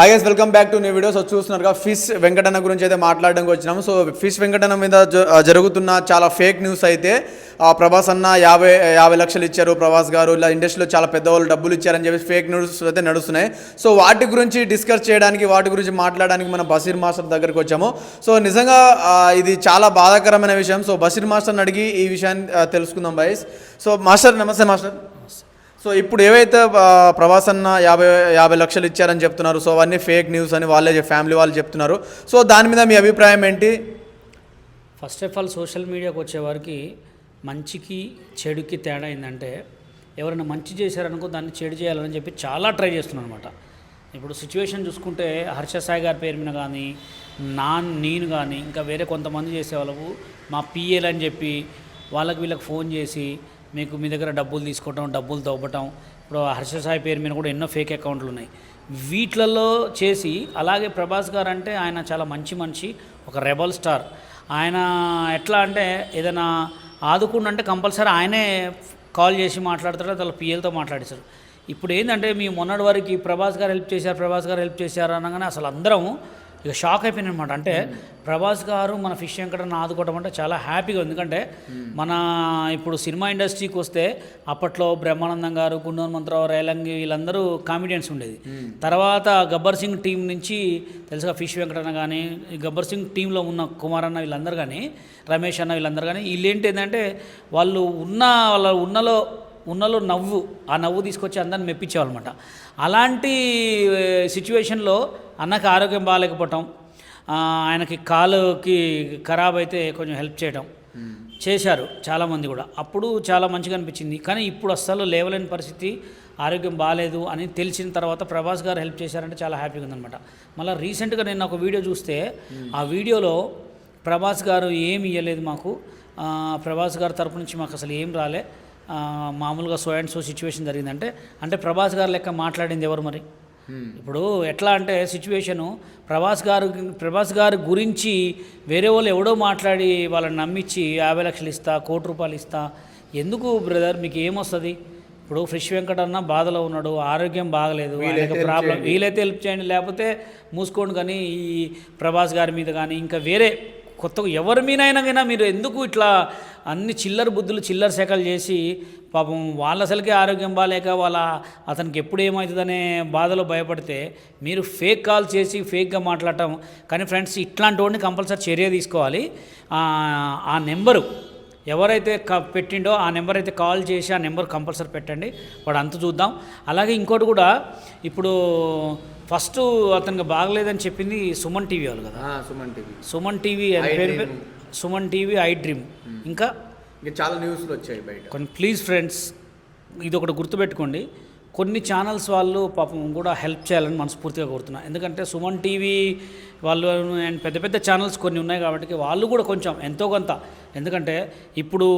Is welcome back to new video so చూస్తున్నారుగా fish వెంకటన్న గురించి అయితే మాట్లాడడానికి వచ్చినాము. సో ఫిష్ వెంకటన్న మీద జ- జరుగుతున్న చాలా ఫేక్ న్యూస్ అయితే ప్రభాస్ అన్న యాభై యాభై లక్షలు ఇచ్చారు ప్రభాస్ గారు. ఇలా ఇండస్ట్రీలో చాలా పెద్దవాళ్ళు డబ్బులు ఇచ్చారని చెప్పి ఫేక్ న్యూస్ అయితే నడుస్తున్నాయి. సో వాటి గురించి డిస్కస్ చేయడానికి వాటి గురించి మాట్లాడడానికి మనం బషీర్ మాస్టర్ దగ్గరికి వచ్చాము. సో నిజంగా ఇది చాలా బాధాకరమైన విషయం. సో బషీర్ మాస్టర్ని అడిగి ఈ విషయాన్ని తెలుసుకుందాం బాయ్స్ సో మాస్టర్ నమస్తే మాస్టర్. సో ఇప్పుడు ఏవైతే ప్రవాసన్న ప్రభాస్ అన్న యాభై యాభై లక్షలు ఇచ్చారని చెప్తున్నారు సో అవన్నీ ఫేక్ న్యూస్ అని వాళ్ళే ఫ్యామిలీ వాళ్ళు చెప్తున్నారు. సో దాని మీద మీ అభిప్రాయం ఏంటి? ఫస్ట్ ఆఫ్ ఆల్ సోషల్ మీడియాకి వచ్చేవారికి మంచికి చెడుకి తేడా ఏంటంటే ఎవరైనా మంచి చేశారనుకో దాన్ని చెడు చేయాలని చెప్పి చాలా ట్రై చేస్తున్నాను అనమాట ఇప్పుడు సిచ్యువేషన్ చూసుకుంటే హర్ష సాయి గారి పేరు మీద కానీ నా నేను కానీ ఇంకా వేరే కొంతమంది చేసే వాళ్ళకు మా పిఏలు అని చెప్పి వాళ్ళకి వీళ్ళకి ఫోన్ చేసి మీకు మీ దగ్గర డబ్బులు తీసుకోవటం డబ్బులు దవ్వటం ఇప్పుడు హర్ష సాయి పేరు మీద కూడా ఎన్నో ఫేక్ అకౌంట్లు ఉన్నాయి. వీటిలలో చేసి అలాగే ప్రభాస్ గారు అంటే ఆయన చాలా మంచి మనిషి ఒక రెబల్ స్టార్ ఆయన ఎట్లా అంటే ఏదైనా ఆదుకుండంటే కంపల్సరీ ఆయనే కాల్ చేసి మాట్లాడతాడు వాళ్ళ పిఎల్తో మాట్లాడేశారు ఇప్పుడు ఏంటంటే మీ మొన్నటి వరకు ప్రభాస్ గారు హెల్ప్ చేశారు ప్రభాస్ గారు హెల్ప్ చేశారు అనగానే అసలు అందరం ఇక షాక్ అయిపోయింది అనమాట అంటే ప్రభాస్ గారు మన ఫిష్ వెంకటను ఆదుకోవడం అంటే చాలా హ్యాపీగా ఎందుకంటే మన ఇప్పుడు సినిమా ఇండస్ట్రీకి వస్తే అప్పట్లో బ్రహ్మానందం గారు గుండోన్ మంత్రావు రేలంగి వీళ్ళందరూ కామెడియన్స్ ఉండేది. తర్వాత గబ్బర్ సింగ్ టీం నుంచి తెలుసుగా ఫిష్ వెంకటన్న కానీ ఈ గబ్బర్ సింగ్ టీంలో ఉన్న కుమార్ అన్న వీళ్ళందరూ కానీ రమేష్ అన్న వీళ్ళందరూ కానీ వీళ్ళు ఏంటి ఏంటంటే వాళ్ళు ఉన్న వాళ్ళ ఉన్నలో ఉన్నలో నవ్వు ఆ నవ్వు తీసుకొచ్చి అందరిని మెప్పించేవాళ్ళమాట అలాంటి సిచ్యువేషన్లో అన్నకి ఆరోగ్యం బాగాలేకపోవటం ఆయనకి కాలుకి ఖరాబ్ అయితే కొంచెం హెల్ప్ చేయడం చేశారు చాలామంది కూడా. అప్పుడు చాలా మంచిగా అనిపించింది. కానీ ఇప్పుడు అస్సలు లేవలేని పరిస్థితి ఆరోగ్యం బాగాలేదు అని తెలిసిన తర్వాత ప్రభాస్ గారు హెల్ప్ చేశారంటే చాలా హ్యాపీగా ఉందన్నమాట. మళ్ళీ రీసెంట్గా నేను ఒక వీడియో చూస్తే ఆ వీడియోలో ప్రభాస్ గారు ఏమి ఇవ్వలేదు మాకు. ప్రభాస్ గారి తరపు నుంచి మాకు అసలు ఏం రాలే. మామూలుగా సో అండ్ సో సిచ్యువేషన్ జరిగిందంటే అంటే ప్రభాస్ గారు లెక్క మాట్లాడింది ఎవరు మరి? ఇప్పుడు ఎట్లా అంటే సిచ్యువేషను ప్రభాస్ గారు ప్రభాస్ గారి గురించి వేరే వాళ్ళు ఎవడో మాట్లాడి వాళ్ళని నమ్మించి యాభై లక్షలు ఇస్తా కోటి రూపాయలు ఇస్తా ఎందుకు బ్రదర్ మీకు ఏమొస్తుంది? ఇప్పుడు ఫ్రెష్ వెంకట అన్న బాధలో ఉన్నాడు ఆరోగ్యం బాగలేదు ఆయనకి ప్రాబ్లం వీలైతే హెల్ప్ చేయండి లేకపోతే మూసుకోండి కానీ ఈ ప్రభాస్ గారి మీద కానీ ఇంకా వేరే కొత్తగా ఎవరి మీనైనా మీరు ఎందుకు ఇట్లా అన్ని చిల్లర బుద్ధులు చిల్లర శాఖలు చేసి పాపం వాళ్ళ అసలుకే ఆరోగ్యం బాగాలేక వాళ్ళ అతనికి ఎప్పుడు ఏమవుతుందనే బాధలో భయపడితే మీరు ఫేక్ కాల్ చేసి ఫేక్గా మాట్లాడటం. కానీ ఫ్రెండ్స్ ఇట్లాంటి వాడిని కంపల్సరీ చర్య తీసుకోవాలి. ఆ, ఆ నెంబరు ఎవరైతే క పెట్టిండో ఆ నెంబర్ అయితే కాల్ చేసి ఆ నెంబర్ కంపల్సరీ పెట్టండి. వాడు అంత చూద్దాం. అలాగే ఇంకోటి కూడా ఇప్పుడు ఫస్ట్ అతనికి బాగలేదని చెప్పింది సుమన్ టీవీ వాళ్ళు కదా. సుమన్ టీవీ. సుమన్ టీవీ అని పేరు సుమన్ టీవీ ఐ డ్రీమ్. ఇంకా ఇంకా చాలా న్యూస్లు వచ్చాయి బయట. కొన్ని ప్లీజ్ ఫ్రెండ్స్ ఇది ఒకటి గుర్తుపెట్టుకోండి. కొన్ని ఛానల్స్ వాళ్ళు పాపం కూడా హెల్ప్ చేయాలని మనస్ఫూర్తిగా కోరుతున్నా. ఎందుకంటే సుమన్ టీవీ వాళ్ళు అండ్ పెద్ద పెద్ద ఛానల్స్ కొన్ని ఉన్నాయి కాబట్టి వాళ్ళు కూడా కొంచెం ఎంతో కొంత. ఎందుకంటే ఇప్పుడు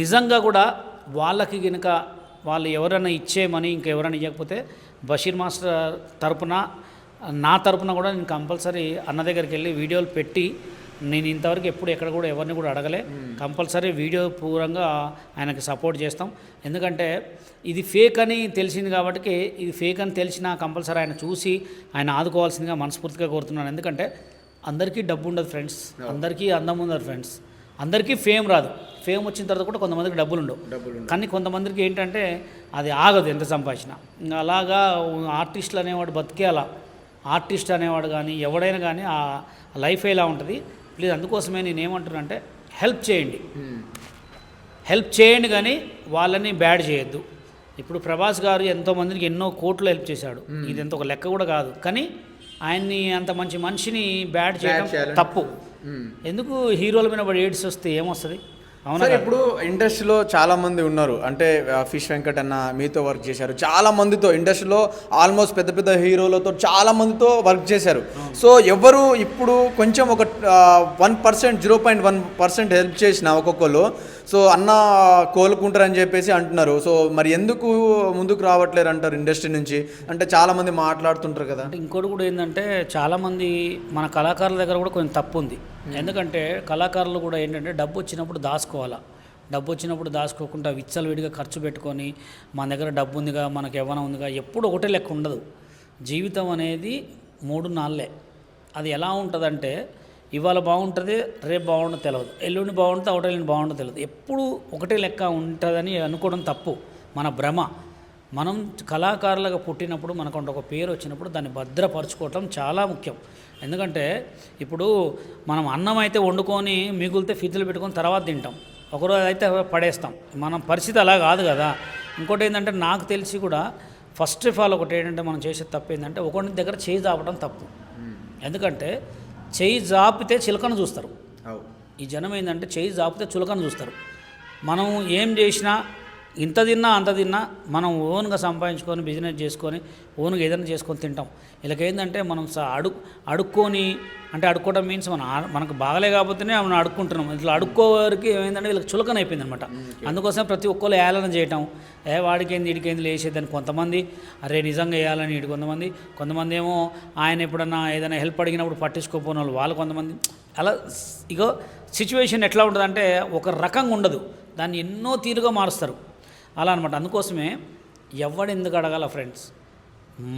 నిజంగా కూడా వాళ్ళకి కనుక వాళ్ళు ఎవరైనా ఇచ్చే మనీ ఇంకా ఎవరైనా ఇవ్వకపోతే బషీర్ మాస్టర్ తరపున నా తరపున కూడా నేను కంపల్సరీ అన్న దగ్గరికి వెళ్ళి వీడియోలు పెట్టి నేను ఇంతవరకు ఎప్పుడు ఎక్కడ కూడా ఎవరిని కూడా అడగలే. కంపల్సరీ వీడియో పూర్వంగా ఆయనకి సపోర్ట్ చేస్తాం. ఎందుకంటే ఇది ఫేక్ అని తెలిసింది కాబట్టి ఇది ఫేక్ అని తెలిసినా కంపల్సరీ ఆయన చూసి ఆయన ఆదుకోవాల్సిందిగా మనస్ఫూర్తిగా కోరుతున్నాను. ఎందుకంటే అందరికీ డబ్బు ఉండదు ఫ్రెండ్స్. అందరికీ అందం ఉండదు ఫ్రెండ్స్. అందరికీ ఫేమ్ రాదు. ఫేమ్ వచ్చిన తర్వాత కూడా కొంతమందికి డబ్బులు ఉండవు డబ్బులు కానీ కొంతమందికి ఏంటంటే అది ఆగదు ఎంత సంపాదించినా. అలాగా ఆర్టిస్టులు అనేవాడు బతికే అలా ఆర్టిస్ట్ అనేవాడు కానీ ఎవడైనా కానీ ఆ లైఫ్ ఎలా ఉంటుంది? ప్లీజ్ అందుకోసమే నేను ఏమంటున్నానంటే హెల్ప్ చేయండి. హెల్ప్ చేయండి కానీ వాళ్ళని బ్యాడ్ చేయొద్దు. ఇప్పుడు ప్రభాస్ గారు ఎంతోమందికి ఎన్నో కోట్లు హెల్ప్ చేశాడు. ఇది ఎంత ఒక లెక్క కూడా కాదు. కానీ ఆయన్ని అంత మంచి మనిషిని బ్యాడ్ చేయడం తప్పు. ఎందుకు హీరోల మీద పడి ఏడ్స్ వస్తే ఏమొస్తుంది? అవునా? ఇప్పుడు ఇండస్ట్రీలో చాలా మంది ఉన్నారు. అంటే ఫిష్ వెంకట్ అన్న మీతో వర్క్ చేశారు. చాలా మందితో ఇండస్ట్రీలో ఆల్మోస్ట్ పెద్ద పెద్ద హీరోలతో చాలా మందితో వర్క్ చేశారు. సో ఎవరు ఇప్పుడు కొంచెం ఒక one percent zero point one percent help చేసిన ఒక్కొక్కరు సో అన్న కోలుకుంటారని చెప్పేసి అంటున్నారు. సో మరి ఎందుకు ముందుకు రావట్లేరు అంటారు ఇండస్ట్రీ నుంచి? అంటే చాలా మంది మాట్లాడుతుంటారు కదా. అంటే ఇంకోటి కూడా ఏంటంటే చాలామంది మన కళాకారుల దగ్గర కూడా కొంచెం తప్పు ఉంది. ఎందుకంటే కళాకారులు కూడా ఏంటంటే డబ్బు వచ్చినప్పుడు దాచుకోవాలా. డబ్బు వచ్చినప్పుడు దాచుకోకుండా విచ్చలవిడిగా ఖర్చు పెట్టుకొని మన దగ్గర డబ్బు ఉందిగా మనకు ఎవన ఉందిగా ఎప్పుడు ఒకటే లెక్క ఉండదు. జీవితం అనేది మూడు నాళ్ళే. అది ఎలా ఉంటుందంటే ఇవాళ బాగుంటుంది రేపు బాగుంటుంది తెలియదు ఎల్లుండి బాగుంటుంది అవతల ఎల్లుండి బాగుంటుంది తెలియదు ఎప్పుడు ఒకటే లెక్క ఉంటుందని అనుకోవడం తప్పు. మన భ్రమ. మనం కళాకారులుగా పుట్టినప్పుడు మనకు ఒక పేరు వచ్చినప్పుడు దాన్ని భద్రపరచుకోవటం చాలా ముఖ్యం. ఎందుకంటే ఇప్పుడు మనం అన్నం అయితే వండుకొని మిగిలితే ఫ్రిడ్జ్లో పెట్టుకొని తర్వాత తింటాం. ఒకరోజు అయితే పడేస్తాం. మన పరిస్థితి అలా కాదు కదా. ఇంకోటి ఏంటంటే నాకు తెలిసి కూడా ఫస్ట్ ఆఫ్ ఆల్ ఒకటి ఏంటంటే మనం చేసే తప్పు ఏంటంటే ఒకటి దగ్గర చేయి దాపడం తప్పు. ఎందుకంటే చేయి జాపితే చిలకను చూస్తారు. ఈ జనం ఏంటంటే చేయి జాపితే చులకన చూస్తారు. మనం ఏం చేసినా ఇంత తిన్నా అంత తిన్నా మనం ఓన్గా సంపాదించుకొని బిజినెస్ చేసుకొని ఓన్గా ఏదైనా చేసుకొని తింటాం. ఏంటంటే మనం స- అడు అడుక్కొని అంటే అడుక్కోవడం మీన్స్ మనం మనకు బాగలే కాకపోతేనే మనం అడుక్కుంటున్నాం. ఇట్లా అడుక్కోవరికి ఏమైందంటే వీళ్ళకి చులకన అయిపోయింది అనమాట అందుకోసం ప్రతి ఒక్కరు ఏలన చేయటం. ఏ వాడికేంది ఇడికేంది లేచేదని కొంతమంది అరే నిజంగా వేయాలని ఇటు కొంతమంది కొంతమంది ఏమో ఆయన ఎప్పుడన్నా ఏదైనా హెల్ప్ అడిగినప్పుడు పట్టించుకోపోయిన వాళ్ళు వాళ్ళు కొంతమంది అలా ఇగో సిచ్యువేషన్ ఎట్లా ఉంటుందంటే ఒక రకంగా ఉండదు. దాన్ని ఎన్నో తీరుగా మారుస్తారు. అలా అనమాట అందుకోసమే ఎవడు ఎందుకు అడగాల ఫ్రెండ్స్?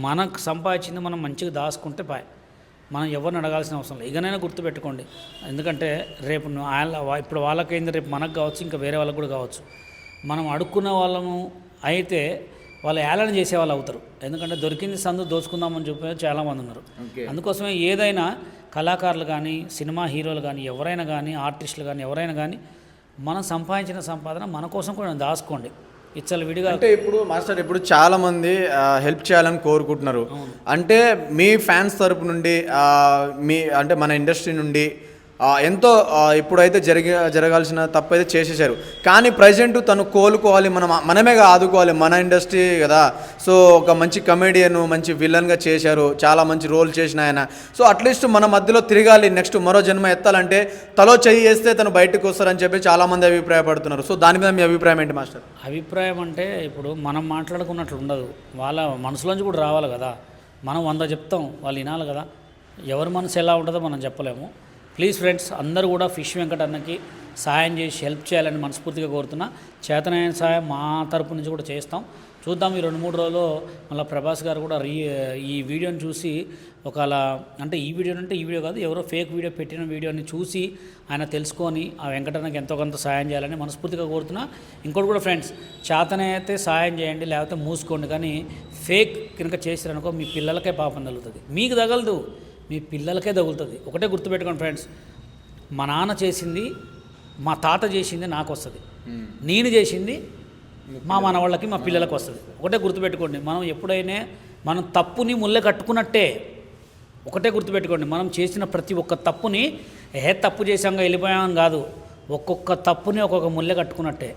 మనకు సంపాదించింది మనం మంచిగా దాచుకుంటే పాయ్ మనం ఎవరిని అడగాల్సిన అవసరం లేదు. ఇకనైనా గుర్తుపెట్టుకోండి. ఎందుకంటే రేపు వాళ్ళ ఇప్పుడు వాళ్ళకైంది రేపు మనకు కావచ్చు ఇంకా వేరే వాళ్ళకు కూడా కావచ్చు. మనం అడుక్కున్న వాళ్ళము అయితే వాళ్ళు ఏలన చేసే వాళ్ళు అవుతారు. ఎందుకంటే దొరికింది సందు దోచుకుందామని చెప్పి చాలామంది ఉన్నారు. అందుకోసమే ఏదైనా కళాకారులు కానీ సినిమా హీరోలు కానీ ఎవరైనా కానీ ఆర్టిస్టులు కానీ ఎవరైనా కానీ మనం సంపాదించిన సంపాదన మన కోసం కూడా దాచుకోండి. ఇచ్చలు విడిగా అంటే ఇప్పుడు మాస్టర్ ఇప్పుడు చాలా మంది హెల్ప్ చేయాలని కోరుకుంటున్నారు. అంటే మీ ఫ్యాన్స్ తరపు నుండి మీ అంటే మన ఇండస్ట్రీ నుండి ఎంతో ఇప్పుడైతే జరిగి జరగాల్సిన తప్పు అయితే చేసేసారు కానీ ప్రజెంట్ తను కోలుకోవాలి మనం మనమే ఆదుకోవాలి మన ఇండస్ట్రీ కదా. సో ఒక మంచి కమెడియన్ మంచి విలన్గా చేశారు చాలా మంచి రోల్ చేసిన ఆయన. సో అట్లీస్ట్ మన మధ్యలో తిరగాలి నెక్స్ట్ మరో జన్మ ఎత్తాలంటే తలో చెయ్యి వేస్తే తను బయటకు వస్తారని చెప్పి చాలామంది అభిప్రాయపడుతున్నారు. సో దాని మీద మీ అభిప్రాయం ఏంటి మాస్టర్? అభిప్రాయం అంటే ఇప్పుడు మనం మాట్లాడుకున్నట్లు ఉండదు. వాళ్ళ మనసులోంచి కూడా రావాలి కదా. మనం వంద చెప్తాం వాళ్ళు వినాలి కదా. ఎవరి మనసు ఎలా ఉంటుందో మనం చెప్పలేము. ప్లీజ్ ఫ్రెండ్స్ అందరూ కూడా ఫిష్ వెంకటన్నకి సాయం చేసి హెల్ప్ చేయాలని మనస్ఫూర్తిగా కోరుతున్నా. చేతనైన సాయం మా తరపు నుంచి కూడా చేస్తాం. చూద్దాం ఈ రెండు మూడు రోజుల్లో మళ్ళీ ప్రభాస్ గారు కూడా రీ ఈ వీడియోని చూసి ఒకవేళ అంటే ఈ వీడియో అంటే ఈ వీడియో కాదు ఎవరో ఫేక్ వీడియో పెట్టిన వీడియోని చూసి ఆయన తెలుసుకొని ఆ వెంకటన్నకి ఎంతో కొంత సాయం చేయాలని మనస్ఫూర్తిగా కోరుతున్నా. ఇంకోటి కూడా ఫ్రెండ్స్ చేతనైతే సాయం చేయండి లేకపోతే మూసుకోండి. కానీ ఫేక్ కనుక చేశారనుకో మీ పిల్లలకే పాపం తగులుతుంది. మీకు తగలదు. మీ పిల్లలకే తగులుతుంది. ఒకటే గుర్తుపెట్టుకోండి ఫ్రెండ్స్. మా నాన్న చేసింది మా తాత చేసింది నాకు వస్తుంది నేను చేసింది మా మనవాళ్ళకి మా పిల్లలకు వస్తుంది ఒకటే గుర్తుపెట్టుకోండి. మనం ఎప్పుడైనా మనం తప్పుని ముల్లె కట్టుకున్నట్టే ఒకటే గుర్తుపెట్టుకోండి. మనం చేసిన ప్రతి ఒక్క తప్పుని ఏ తప్పు చేసాంగా వెళ్ళిపోయామని కాదు. ఒక్కొక్క తప్పుని ఒక్కొక్క ముల్లె కట్టుకున్నట్టే.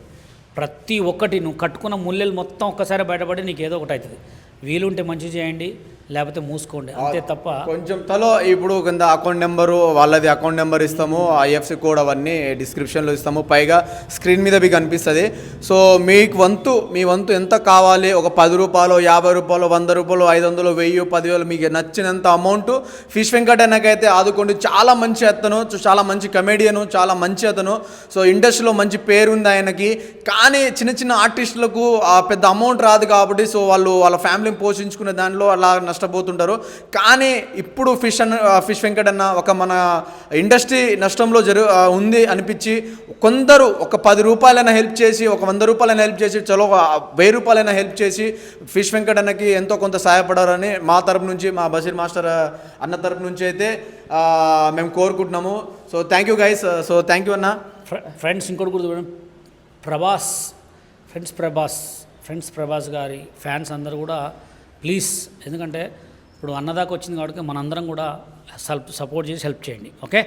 ప్రతి ఒక్కటి నువ్వు కట్టుకున్న ముల్లెలు మొత్తం ఒక్కసారి బయటపడి నీకు ఏదో ఒకటి అవుతుంది వీలుంటే మంచి చేయండి. లేకపోతే మూసుకోండి. అంతే తప్ప కొంచెం తలో ఇప్పుడు కింద అకౌంట్ నెంబరు వాళ్ళది అకౌంట్ నెంబర్ ఇస్తాము ఐఎఫ్సి కోడ్ అవన్నీ డిస్క్రిప్షన్లో ఇస్తాము. పైగా స్క్రీన్ మీద మీకు కనిపిస్తుంది సో మీకు వంతు మీ వంతు ఎంత కావాలి? ఒక పది రూపాయలు యాభై రూపాయలు వంద రూపాయలు ఐదు వందలు వెయ్యి పదివేలు మీకు నచ్చినంత అమౌంట్ ఫిష్ వెంకటన్నకైతే ఆదుకోండి. చాలా మంచి అతను చాలా మంచి కమెడియను చాలా మంచి అతను. సో ఇండస్ట్రీలో మంచి పేరు ఉంది ఆయనకి. కానీ చిన్న చిన్న ఆర్టిస్టులకు ఆ పెద్ద అమౌంట్ రాదు కాబట్టి సో వాళ్ళు వాళ్ళ ఫ్యామిలీని పోషించుకునే దానిలో అలా నష్టపోతుంటారు. కానీ ఇప్పుడు ఫిష్ అన్న ఫిష్ వెంకటన్న ఒక మన ఇండస్ట్రీ నష్టంలో జరు ఉంది అనిపించి కొందరు ఒక పది రూపాయలైనా హెల్ప్ చేసి ఒక వంద రూపాయలైనా హెల్ప్ చేసి చలో వెయ్యి రూపాయలైనా హెల్ప్ చేసి ఫిష్ వెంకటన్నకి ఎంతో కొంత సహాయపడారని మా తరపు నుంచి మా బషీర్ మాస్టర్ అన్న తరపు నుంచి అయితే మేము కోరుకుంటున్నాము. So thank you guys so thank you అన్న. ఫ్రెండ్స్ ఇంకోటి గుర్తు ప్రభాస్ ఫ్రెండ్స్ ప్రభాస్ ఫ్రెండ్స్ ప్రభాస్ గారి ఫ్యాన్స్ అందరూ కూడా ప్లీజ్. ఎందుకంటే ఇప్పుడు అన్నదాకా వచ్చింది కాబట్టి మనందరం కూడా సపోర్ట్ చేసి హెల్ప్ చేయండి. ఓకే?